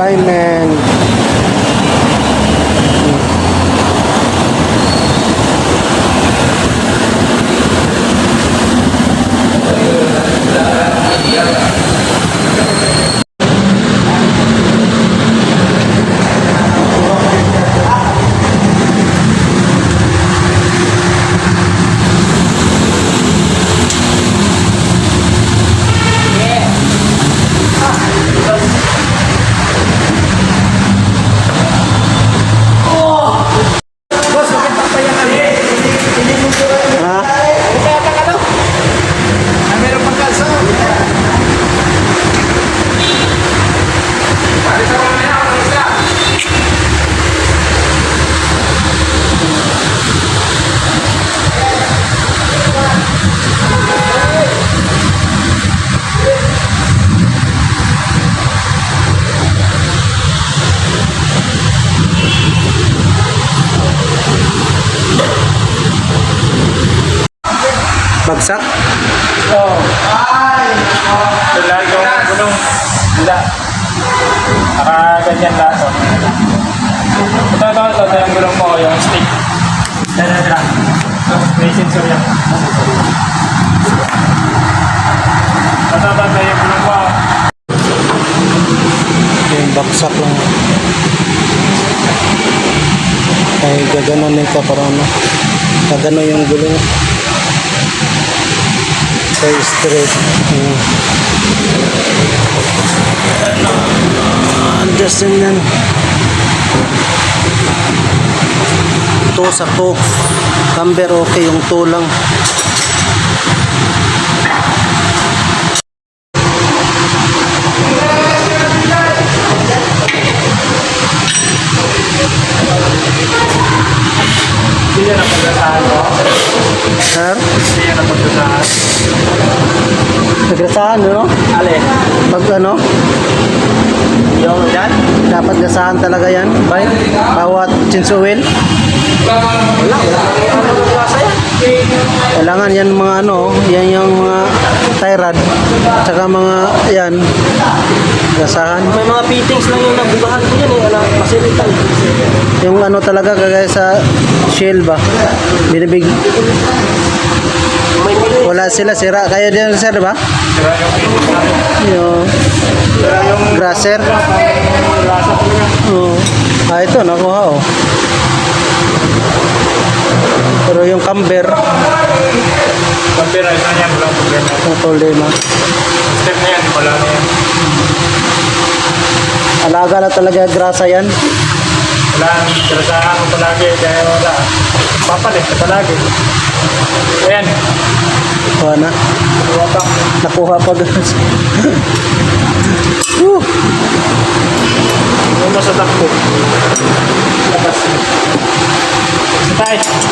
alignment. Bagsak? Oo. Wala yung gulong. Wala. Nakaganyan lahat. Ito, ito, ito. Ito yung gulong mo, yung stick. Dala, dala. May sensor yan. Ito, ito, ito yung gulong mo. Yung bagsak lang. Ay, gaganon nito para ano. Gagano yung gulong. Kaya straight. Hmm. Adjustin yan. To sa to. Camber okay yung to lang. Hindi yan ang pagkasahan mo. Sir, Hindi yan ang pagkasahan. nagrasahan no? Alin? Pag ano, Yung dyan? dapat gasahan talaga yan. Bay, bawat chinsuwil. Wala. Wala. Ano? Kailangan yan mga ano, yan yung mga tie rod, tsaka mga yan, gasahan. May mga fittings lang yung nabugahan ko yan eh. Alam, masilitan. Yung ano talaga kagaya sa shell ba, binibig, wala sila, sira. Kaya din sir ba? Sira yung fittings natin. Yung Sira yung grasser. niya. Oo. Ah, ito, nakuha oh. Pero yung camber, Kampira, isa niyan. Walang problema. yung problema. Step na yan. Wala na yan. Alaga na talaga grasa yan. Wala. Sirasahan mo palagi. Kaya wala. Papalit ka palagi. Ayan. Kuha na. Wapak. Nakuha pa doon. Woo! Yung nasa takbo. Labas. Sa tayo.